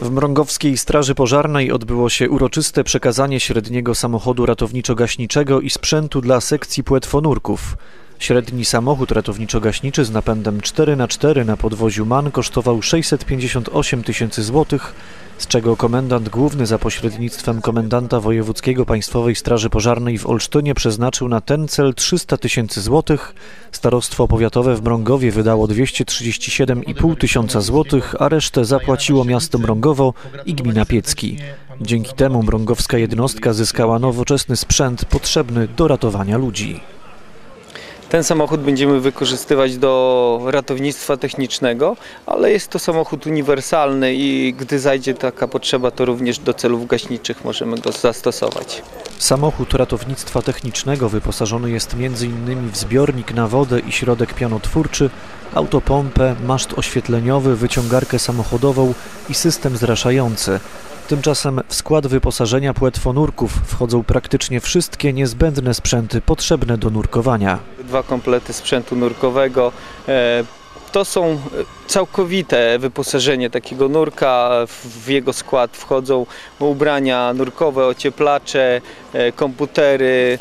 W Mrągowskiej Straży Pożarnej odbyło się uroczyste przekazanie średniego samochodu ratowniczo-gaśniczego i sprzętu dla sekcji płetwonurków. Średni samochód ratowniczo-gaśniczy z napędem 4x4 na podwoziu MAN kosztował 658 tysięcy złotych, z czego komendant główny za pośrednictwem komendanta wojewódzkiego Państwowej Straży Pożarnej w Olsztynie przeznaczył na ten cel 300 tysięcy złotych, starostwo powiatowe w Mrągowie wydało 237,5 tysiąca złotych, a resztę zapłaciło miasto Mrągowo i gmina Piecki. Dzięki temu mrągowska jednostka zyskała nowoczesny sprzęt potrzebny do ratowania ludzi. Ten samochód będziemy wykorzystywać do ratownictwa technicznego, ale jest to samochód uniwersalny i gdy zajdzie taka potrzeba, to również do celów gaśniczych możemy go zastosować. Samochód ratownictwa technicznego wyposażony jest m.in. w zbiornik na wodę i środek pianotwórczy, autopompę, maszt oświetleniowy, wyciągarkę samochodową i system zraszający. Tymczasem w skład wyposażenia płetwonurków wchodzą praktycznie wszystkie niezbędne sprzęty potrzebne do nurkowania. Dwa komplety sprzętu nurkowego. e, To są całkowite wyposażenie takiego nurka. W jego skład wchodzą ubrania nurkowe, ocieplacze, e, komputery,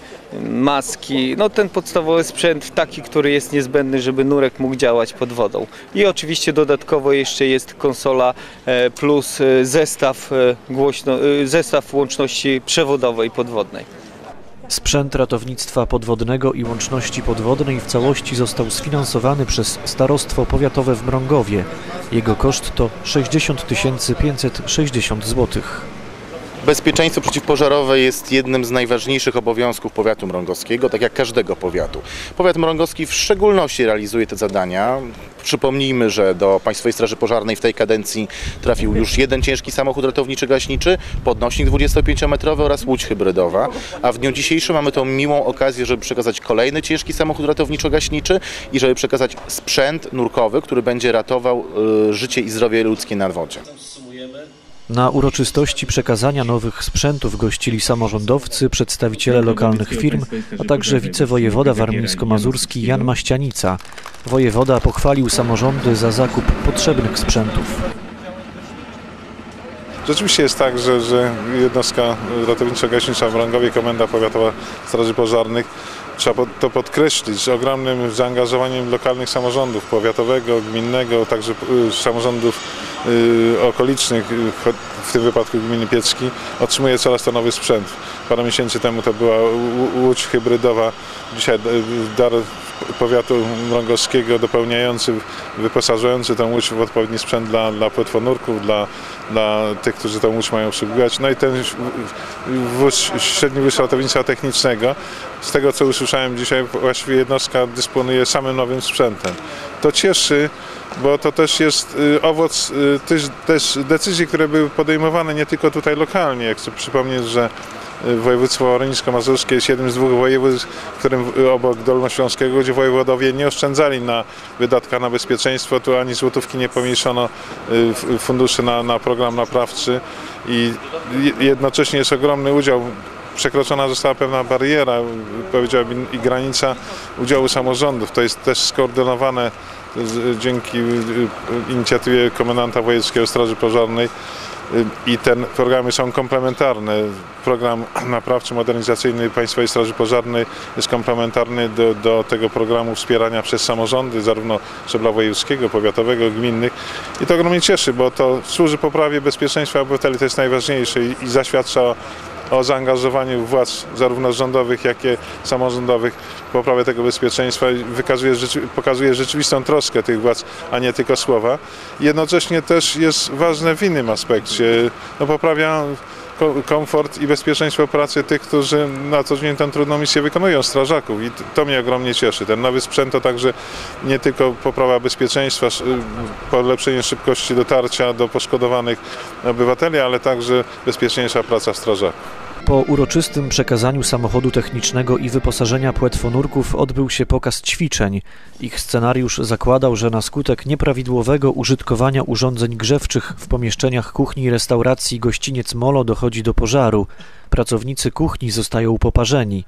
maski. No ten podstawowy sprzęt taki, który jest niezbędny, żeby nurek mógł działać pod wodą. I oczywiście dodatkowo jeszcze jest konsola e, plus e, zestaw, e, głośno, e, zestaw łączności przewodowej podwodnej. Sprzęt ratownictwa podwodnego i łączności podwodnej w całości został sfinansowany przez Starostwo Powiatowe w Mrągowie. Jego koszt to 60 560 złotych. Bezpieczeństwo przeciwpożarowe jest jednym z najważniejszych obowiązków powiatu mrągowskiego, tak jak każdego powiatu. Powiat mrągowski w szczególności realizuje te zadania. Przypomnijmy, że do Państwowej Straży Pożarnej w tej kadencji trafił już jeden ciężki samochód ratowniczy-gaśniczy, podnośnik 25-metrowy oraz łódź hybrydowa, a w dniu dzisiejszym mamy tą miłą okazję, żeby przekazać kolejny ciężki samochód ratowniczo-gaśniczy i żeby przekazać sprzęt nurkowy, który będzie ratował y, życie i zdrowie ludzkie na wodzie. Na uroczystości przekazania nowych sprzętów gościli samorządowcy, przedstawiciele lokalnych firm, a także wicewojewoda warmińsko-mazurski Jan Maścianica. Wojewoda pochwalił samorządy za zakup potrzebnych sprzętów. Rzeczywiście jest tak, że, że jednostka ratowniczo-gaśnicza w Wrągowie, Komenda Powiatowa Straży Pożarnych, trzeba to podkreślić, ogromnym zaangażowaniem lokalnych samorządów, powiatowego, gminnego, także y, samorządów okolicznych, y, w tym wypadku gminy Piecki, otrzymuje coraz to nowy sprzęt. Parę miesięcy temu to była łódź hybrydowa, dzisiaj y, dar powiatu mrągowskiego dopełniający, wyposażający tę łódź w odpowiedni sprzęt dla, dla płetwonurków, dla, dla tych, którzy tę łódź mają obsługiwać. No i ten wóz, średni ratownictwa technicznego, z tego co usłyszałem dzisiaj, właściwie jednostka dysponuje samym nowym sprzętem. To cieszy, bo to też jest y, owoc y, też, też decyzji, które były podejmowane nie tylko tutaj lokalnie. Jak chcę przypomnieć, że y, województwo warmińsko-mazurskie jest jednym z dwóch województw, w którym obok Dolnośląskiego, gdzie wojewodowie nie oszczędzali na wydatkach na bezpieczeństwo, tu ani złotówki nie pomniejszono funduszy na, na program naprawczy i je- jednocześnie jest ogromny udział przekroczona została pewna bariera, powiedziałbym, i granica udziału samorządów. To jest też skoordynowane dzięki y, y, inicjatywie komendanta wojewódzkiego Straży Pożarnej y, i te programy są komplementarne. Program naprawczy, modernizacyjny Państwowej Straży Pożarnej jest komplementarny do, do tego programu wspierania przez samorządy, zarówno szczebla wojewódzkiego, powiatowego, gminnych. I to ogromnie cieszy, bo to służy poprawie bezpieczeństwa obywateli, to jest najważniejsze i, i zaświadcza o, zaangażowaniu władz zarówno rządowych, jak i samorządowych w poprawę tego bezpieczeństwa i wykazuje, pokazuje rzeczywistą troskę tych władz, a nie tylko słowa. Jednocześnie też jest ważne w innym aspekcie. No, poprawia komfort i bezpieczeństwo pracy tych, którzy na co dzień tę trudną misję wykonują, strażaków i to mnie ogromnie cieszy. Ten nowy sprzęt to także nie tylko poprawa bezpieczeństwa, sz- polepszenie szybkości dotarcia do poszkodowanych obywateli, ale także bezpieczniejsza praca strażaków. Po uroczystym przekazaniu samochodu technicznego i wyposażenia płetwonurków odbył się pokaz ćwiczeń. Ich scenariusz zakładał, że na skutek nieprawidłowego użytkowania urządzeń grzewczych w pomieszczeniach kuchni i restauracji gościniec Molo dochodzi do pożaru. Pracownicy kuchni zostają poparzeni.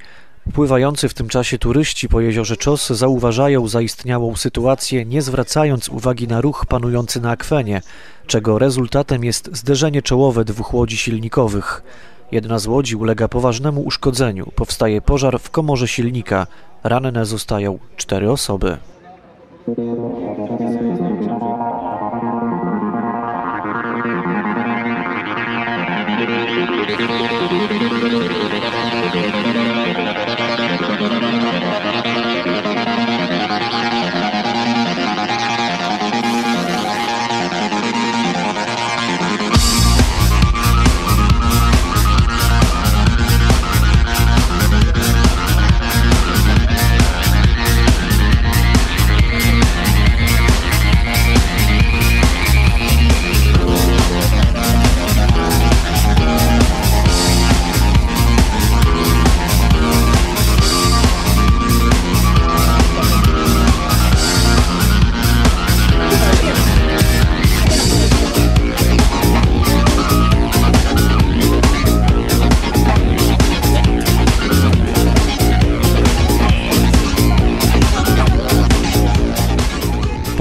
Pływający w tym czasie turyści po jeziorze Czos zauważają zaistniałą sytuację, nie zwracając uwagi na ruch panujący na akwenie, czego rezultatem jest zderzenie czołowe dwóch łodzi silnikowych. Jedna z łodzi ulega poważnemu uszkodzeniu, powstaje pożar w komorze silnika, ranne zostają cztery osoby.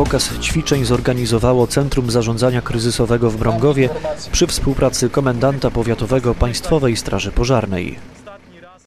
Pokaz ćwiczeń zorganizowało Centrum Zarządzania Kryzysowego w Mrągowie przy współpracy komendanta powiatowego Państwowej Straży Pożarnej.